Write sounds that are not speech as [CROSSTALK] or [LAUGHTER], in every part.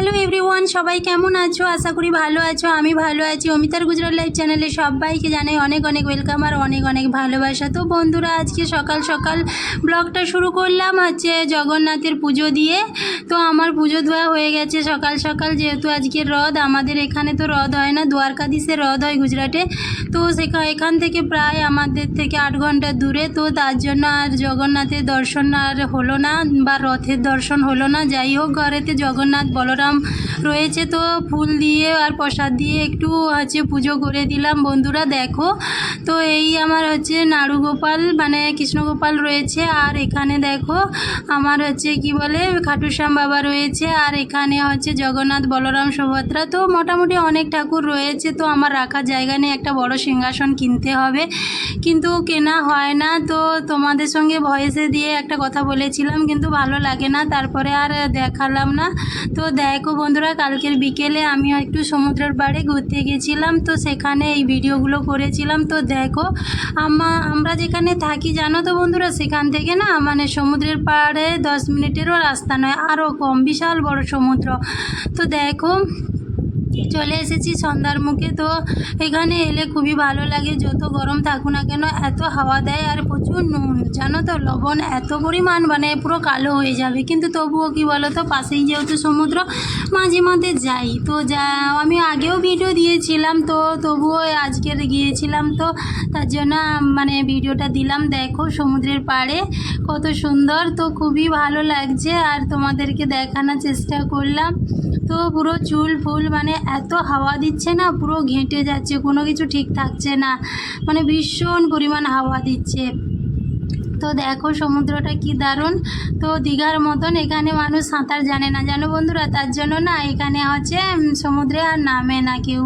Hello everyone, সবাই কেমন আছো? আশা করি ভালো আছো, আমি ভালো আছি। অমিতার গুজরাট লাইভ চ্যানেলে সবাইকে জানাই অনেক অনেক ওয়েলকাম আর অনেক অনেক ভালোবাসা। তো বন্ধুরা, আজকে সকাল সকাল ব্লগটা শুরু করলাম হচ্ছে জগন্নাথের পুজো দিয়ে। তো আমার পুজো ধোয়া হয়ে গেছে সকাল সকাল, যেহেতু আজকে রথ, আমাদের এখানে তো রথ হয় না, দ্বারকাধীশে রথ হয় গুজরাটে। তো সেখানে এখান থেকে প্রায় আমাদের থেকে আট ঘণ্টা দূরে। তো তার জন্য আর জগন্নাথের দর্শন আর হলো না, বা রথের দর্শন হলো না। যাই হোক, ঘরেতে জগন্নাথ, বলরাম রয়েছে তো ফুল দিয়ে আর প্রসাদ দিয়ে একটু হচ্ছে পুজো করে দিলাম। বন্ধুরা দেখো, তো এই আমার হচ্ছে নাড়ু গোপাল মানে কৃষ্ণগোপাল রয়েছে। আর এখানে দেখো, আমার হচ্ছে কি বলে, খাটুশ্যাম বাবা রয়েছে। আর এখানে হচ্ছে জগন্নাথ বলরাম সুভদ্রা। তো মোটামুটি অনেক ঠাকুর রয়েছে। তো আমার রাখার জায়গা নিয়ে একটা বড় সিংহাসন কিনতে হবে। কিন্তু কেনা হয় না। তো তোমাদের সঙ্গে ভয়েসে দিয়ে একটা কথা বলেছিলাম, কিন্তু ভালো লাগে না। তারপরে আর দেখালাম না। তো দেখো বন্ধুরা, কালকের বিকেলে আমি একটু সমুদ্রের পাড়ে ঘুরতে গেছিলাম, তো সেখানে এই ভিডিওগুলো করেছিলাম। তো দেখো, আমা, আমরা যেখানে থাকি, জানো তো বন্ধুরা, সেখান থেকে না মানে সমুদ্রের পাড়ে দশ মিনিটেরও রাস্তা নয় আরও কম, বিশাল বড় সমুদ্র। তো দেখো চলে এসেছি সন্ধ্যার মুখে। তো এখানে এলে খুবই ভালো লাগে, যত গরম থাকুক না কেন, এত হাওয়া দেয় আর প্রচুর নুন। জানো তো, লবণ এত পরিমাণ মানে পুরো কালো হয়ে যাবে। কিন্তু তবুও কি বলো তো পাশেই যেহেতু সমুদ্র, মাঝে মধ্যে যাই। তো যা, আমি আগেও ভিডিও দিয়েছিলাম, তো তবুও আজকের গিয়েছিলাম, তো তার জন্য মানে ভিডিওটা দিলাম। দেখো সমুদ্রের পাড়ে কত সুন্দর, তো খুবই ভালো লাগছে। আর তোমাদেরকে দেখানোর চেষ্টা করলাম। তো পুরো চুল ফুল মানে এত হাওয়া দিচ্ছে না, পুরো ঘেঁটে যাচ্ছে, কোনো কিছু ঠিক থাকছে না। মানে ভীষণ পরিমাণ হাওয়া দিচ্ছে। তো দেখো সমুদ্রটা কি দারুণ। তো দীঘার মতন এখানে মানুষ সাঁতার জানে না। জানো বন্ধুরা, তার জন্য না এখানে হচ্ছে সমুদ্রে আর নামে না কেউ।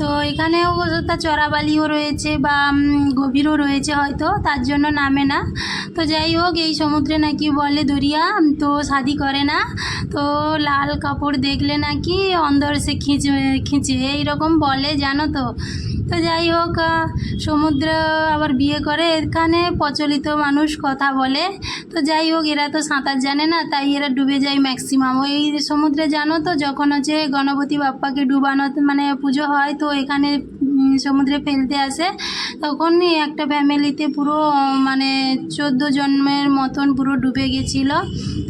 তো এখানেও তা চড়াবালিও রয়েছে বা গভীরও রয়েছে হয়তো, তার জন্য নামে না। তো যাই হোক, এই সমুদ্রে নাকি বলে দরিয়া তো শাদি করে না। তো লাল কাপড় দেখলে নাকি অন্দর সে খিঁচ, খিঁচে, এইরকম বলে, জানো তো। তো যাই হোক সমুদ্র আবার বিয়ে করে, এখানে প্রচলিত মানুষ কথা বলে। তো যাই হোক, এরা তো সাঁতার জানে না, তাই এরা ডুবে যায় ম্যাক্সিমাম ওই সমুদ্রে জানো তো, যখন হচ্ছে গণপতি বাপ্পাকে ডুবানো মানে পুজো হয়, তো এখানে সমুদ্রে ফেলতে আসে তখন একটা ফ্যামিলিতে পুরো মানে চোদ্দ জন্মের মতন পুরো ডুবে গেছিল।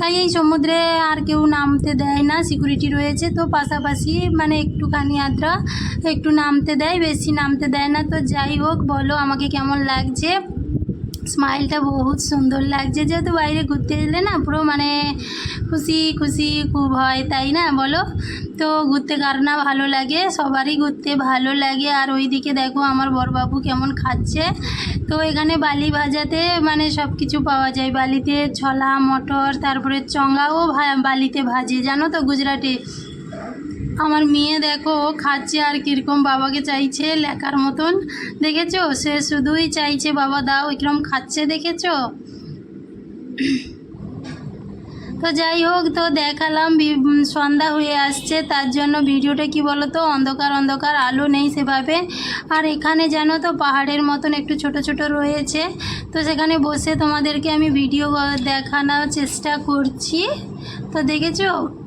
তাই এই সমুদ্রে আর কেউ নামতে দেয় না, সিকিউরিটি রয়েছে। তো পাশাপাশি মানে একটুখানি আদ্রা, একটু নামতে দেয়, বেশি নামতে দেয় না। তো যাই হোক, বলো আমাকে কেমন লাগছে? স্মাইলটা বহুত সুন্দর লাগছে। যেহেতু বাইরে ঘুরতে গেলে না পুরো মানে খুশি খুশি, খুব হয়, তাই না বলো? তো ঘুরতে কার না ভালো লাগে? সবারই ঘুরতে ভালো লাগে। আর ওইদিকে দেখো আমার বড়বাবু কেমন খাচ্ছে। তো এখানে বালি ভাজাতে মানে সব কিছু পাওয়া যায়। বালিতে ছলা, মটর, তারপরে চঙ্গাও বালিতে ভাজে। জানো তো গুজরাটে? আমার মেয়ে দেখো খাচ্ছে আর কীরকম বাবাকে চাইছে লেখার মতন। দেখেছ? সে শুধুই চাইছে, বাবা, দাও, এরকম খাচ্ছে, দেখেছ? তো যাই হোক, তো দেখালাম সন্ধ্যা হয়ে আসছে। তার জন্য ভিডিওটা কি বলো তো অন্ধকার অন্ধকার, আলো নেই সেভাবে। আর এখানে জানো তো, পাহাড়ের মতন একটু ছোট ছোট রয়েছে। তো সেখানে বসে তোমাদেরকে আমি ভিডিও দেখানোর চেষ্টা করছি। তো দেখেছ?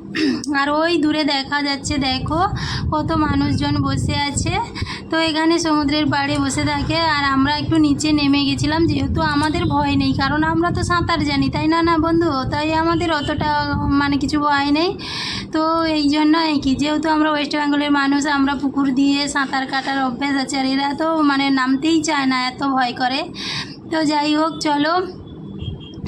[CLEARS THROAT] আর ওই দূরে দেখা যাচ্ছে, দেখো কত মানুষজন বসে আছে। তো এখানে সমুদ্রের পাড়ে বসে থাকে, আর আমরা একটু নিচে নেমে গেছিলাম, যেহেতু আমাদের ভয় নেই, কারণ আমরা তো সাঁতার জানি, তাই না না বন্ধু? তাই আমাদের অতটা মানে কিছু ভয় নেই। তো এই জন্য কি, যেহেতু আমরা ওয়েস্ট বেঙ্গলের মানুষ, আমরা পুকুর দিয়ে সাঁতার কাটার অভ্যাস আছে, আর এরা তো মানে নামতেই চায় না, এত ভয় করে। তো যাই হোক, চলো।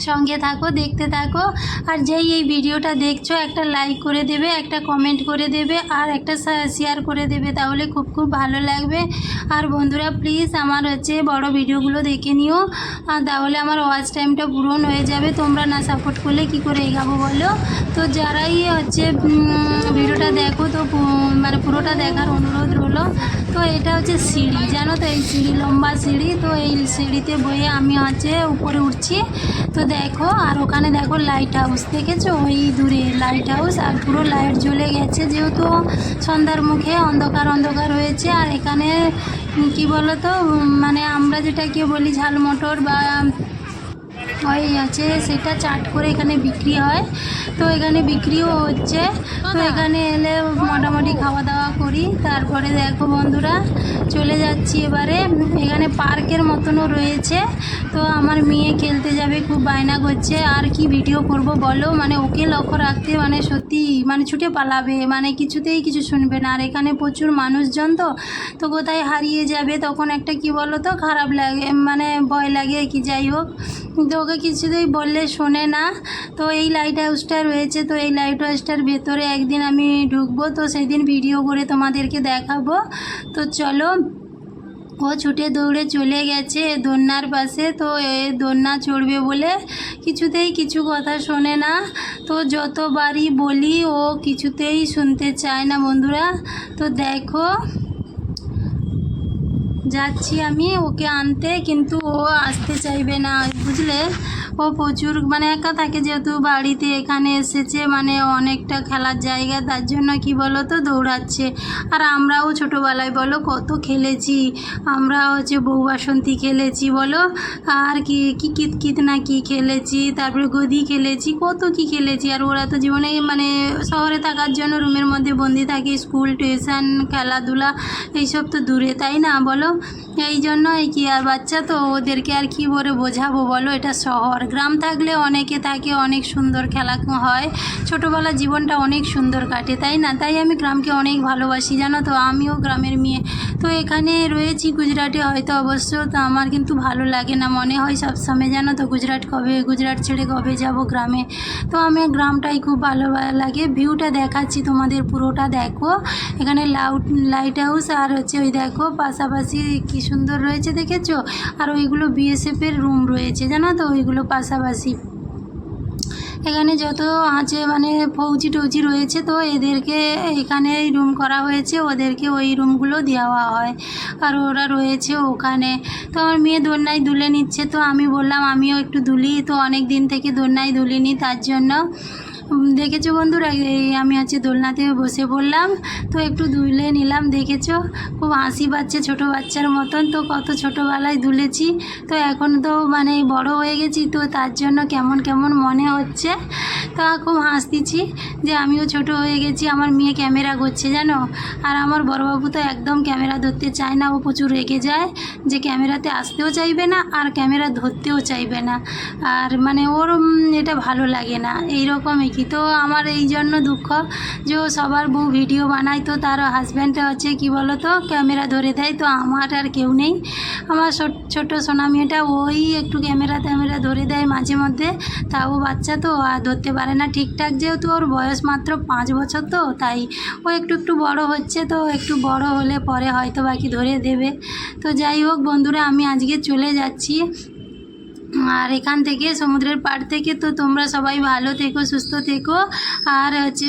সঙ্গে থাকো, দেখতে থাকো। আর যেই এই ভিডিওটা দেখছ, একটা লাইক করে দেবে, একটা কমেন্ট করে দেবে, আর একটা শেয়ার করে দেবে, তাহলে খুব খুব ভালো লাগবে। আর বন্ধুরা প্লিজ আমার হচ্ছে বড় ভিডিওগুলো দেখে নিও। তাহলে আমার ওয়াচ টাইমটা পূরণ হয়ে যাবে। তোমরা না সাপোর্ট করলে কি করে এগাবো বলো? তো যারাই হচ্ছে ভিডিওটা দেখো, তো মানে পুরোটা দেখার অনুরোধ রইল। তো এটা হচ্ছে সিঁড়ি, জানো তো এই সিঁড়ি, লম্বা সিঁড়ি? তো এই সিঁড়িতে বয়ে আমি হচ্ছে উপরে উঠছি। তো দেখো, আর ওখানে দেখো লাইট হাউস দেখেছ? ওই দূরে লাইট হাউস আর পুরো লাইট জ্বলে গেছে যেহেতু সন্ধ্যার মুখে অন্ধকার অন্ধকার হয়েছে। আর এখানে কি বলো তো মানে আমরা যেটা যেটাকে বলি ঝাল মটর বা ওই আছে সেটা চাট করে এখানে বিক্রি হয়। তো এখানে বিক্রিও হচ্ছে। তো এখানে এলে মোটামুটি খাওয়া দাওয়া করি। তারপরে দেখো বন্ধুরা চলে যাচ্ছি এবারে। এখানে পার্কের মতনও রয়েছে। তো আমার মেয়ে খেলতে যাবে খুব বায়না করছে, আর কি ভিডিও করব বলো? মানে ওকে লক্ষ্য রাখতে মানে সত্যি মানে ছুটে পালাবে মানে কিছুতেই কিছু শুনবে না। আর এখানে প্রচুর মানুষজন তো তো কোথায় হারিয়ে যাবে? তখন একটা কি বলো তো খারাপ লাগে মানে ভয় লাগে কি, যাই হোক। তো ওকে কিছুতেই বললে শোনে না। তো এই লাইট হাউসটা রয়েছে, তো এই লাইট হাউসটার ভেতরে একদিন আমি ঢুকবো, তো সেদিন ভিডিও করে তোমাদেরকে দেখাবো। তো চলো ও ছুটে দৌড়ে চলে গেছে দন্যার পাশে। তো এ দন্যা চড়বে বলে কিছুতেই কিছু কথা শোনে না। তো যতবারই বলি, ও কিছুতেই শুনতে চায় না বন্ধুরা। তো দেখো, যাচ্ছি আমি, ওকে আনতে, কিন্তু ও আসতে চাইবে না, বুঝলে? ও প্রচুর মানে একা থাকে যেহেতু বাড়িতে এখানে এসেছে মানে অনেকটা খেলার জায়গা, তার জন্য কি বলো তো দৌড়াচ্ছে। আর আমরাও ছোটোবেলায় বলো কত খেলেছি, আমরা হচ্ছে বউ বাসন্তী খেলেছি বলো, আর কি কি কিত কিত না কি খেলেছি, তারপরে গদি খেলেছি, কত কি খেলেছি। আর ওরা তো জীবনে মানে শহরে থাকার জন্য রুমের মধ্যে বন্দি থাকে, স্কুল, টিউশন, খেলাধুলা, এইসব তো দূরে, তাই না বলো? এই জন্য এই কি আর বাচ্চা তো ওদেরকে আর কি করে বোঝাবো বলো? এটা শহর গ্রাম থাকলে অনেকে থাকে, অনেক সুন্দর খেলা হয়। ছোটোবেলা জীবনটা অনেক সুন্দর কাটে, তাই না? তাই আমি গ্রামকে অনেক ভালোবাসি, জানো তো? আমিও গ্রামের মেয়ে। তো এখানে রয়েছি গুজরাটে হয়তো অবশ্য, তো আমার কিন্তু ভালো লাগে না, মনে হয় সবসময় জানো তো? গুজরাট কবে, গুজরাট ছেড়ে কবে যাব গ্রামে? তো আমি গ্রামটাই খুব ভালো লাগে। ভিউটা দেখাচ্ছি তোমাদের পুরোটা, দেখো। এখানে লাউট লাইট হাউস আর হচ্ছে ওই দেখো, পাশাপাশি কি সুন্দর রয়েছে, দেখেছ? আর ওইগুলো বিএসএফের রুম রয়েছে, জানো তো? ওইগুলো পাশাপাশি। এখানে যত আছে মানে ফৌজি টৌজি রয়েছে, তো এদেরকে এখানে রুম করা হয়েছে। ওদেরকে ওই রুমগুলো দেওয়া হয়। আর ওরা রয়েছে ওখানে। তো আমার মেয়ে দোলনায় দুলে নিচ্ছে। তো আমি বললাম, আমিও একটু দুলি। তো অনেক দিন থেকে দোলনায় দুলিনি, তার জন্য দেখেছ বন্ধুরা, এই আমি হচ্ছে দোলনাতে বসে পড়লাম, তো একটু দুলে নিলাম, দেখেছ? খুব হাসি পাচ্ছে ছোটো বাচ্চার মতন, তো কত ছোটোবেলায় দুলেছি, তো এখন তো মানে বড় হয়ে গেছি, তো তার জন্য কেমন কেমন মনে হচ্ছে? তা খুব হাসতেছি যে আমিও ছোট হয়ে গেছি, আমার মেয়ে ক্যামেরা করছে জানো? আর আমার বড়বাবু তো একদম ক্যামেরা ধরতে চায় না, ও প্রচুর রেগে যায়, যে ক্যামেরাতে আসতেও চাইবে না, আর ক্যামেরা ধরতেও চাইবে না, আর মানে ওর এটা ভালো লাগে না এই কি তো আমার এই জন্য দুঃখ যে সবার বউ ভিডিও বানায়, তো তার হাজব্যান্ডটা হচ্ছে কি বলো তো ক্যামেরা ধরে দেয়, তো আমার আর কেউ নেই। আমার ছোট- ছোট সোনা মেয়েটা ওই একটু ক্যামেরা ট্যামেরা ধরে দেয় মাঝে মধ্যে। তাও বাচ্চা তো, আর ধরতে পারে না ঠিকঠাক, যেহেতু ওর বয়স মাত্র পাঁচ বছর তো, তাই ও একটু একটু বড় হচ্ছে, তো একটু বড় হলে পরে হয়তো বাকি ধরে দেবে। তো যাই হোক বন্ধুরা, আমি আজকে চলে যাচ্ছি। আর এখান থেকে সমুদ্রের পাড় থেকে তো তোমরা সবাই ভালো থেকো, সুস্থ থেকো। আর হচ্ছে